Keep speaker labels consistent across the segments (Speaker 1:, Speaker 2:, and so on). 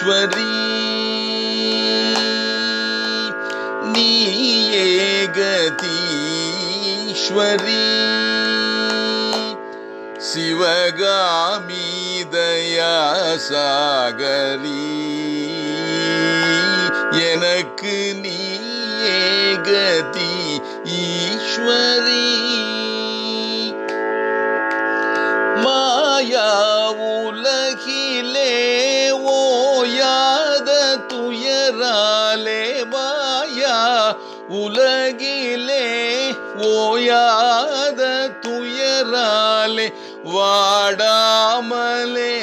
Speaker 1: ஈஸ்வரி நீயே கதீஸ்வரி சிவகாமி தயா எனக்கு நீயே கதி ஈஸ்வரி மாயா உலகிலே துயராலே வாயா உலகிலே ஓயாத துயராலே வாடாமலே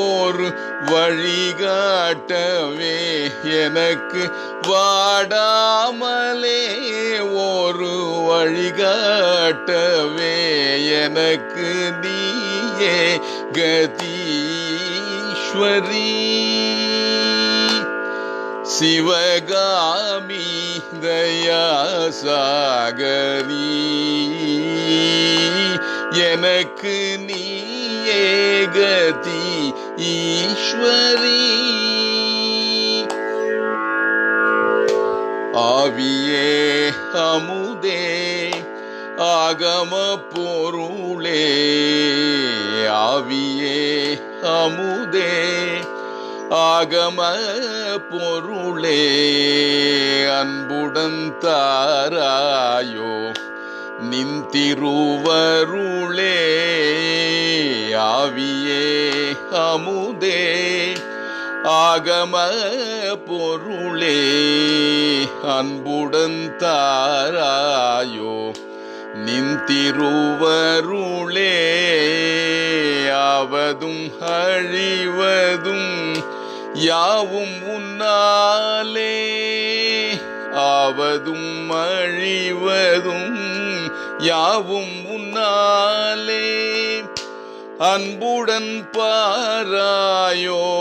Speaker 1: ஒரு வழிகாட்டவே எனக்கு வாடாமலே ஒரு வழிகாட்டவே எனக்கு நீயே கதீஸ்வரீ. சிவகாமி தயாசாகரி. எனக்கு நீயே கதி ஈஸ்வரி. ஆவியே அமுதே ஆகம பொருளே. ஆவியே அமுதே ஆகம பொருளே அன்புடன் தாராயோ நின்திருவருளே ஆவியே அமுதே. ஆகம பொருளே அன்புடன் தாராயோ நின்திருவருளே ஆவதும் அழிவதும் யாவும் உன்னாலே. ஆவதும் அழிவதும் யாவும் உன்னாலே. அன்புடன் பாராயோ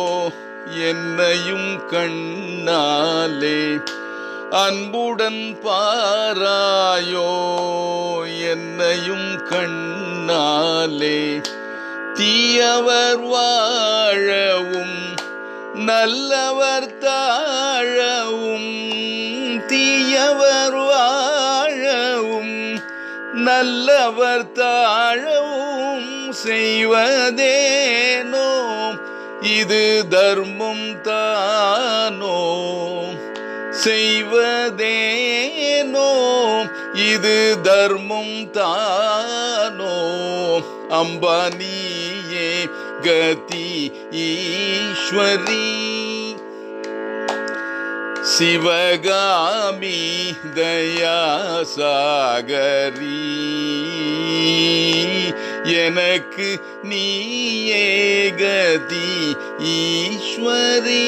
Speaker 1: என்னையும் கண்ணாலே. அன்புடன் பாராயோ என்னையும் கண்ணாலே. தீயவர் வாழவும் நல்லவர் தாழவும் தீயவர் வாழவும் நல்லவர் தாழவும் செய்வதேனோ? இது தர்மம் தானோ? செய்வதேனோ? இது தர்மம் தானோ? அம்பானியே கதி ஈஸ்வரி சிவகாமி தயாசாகரி எனக்கு நீயே கதி ஈஸ்வரீ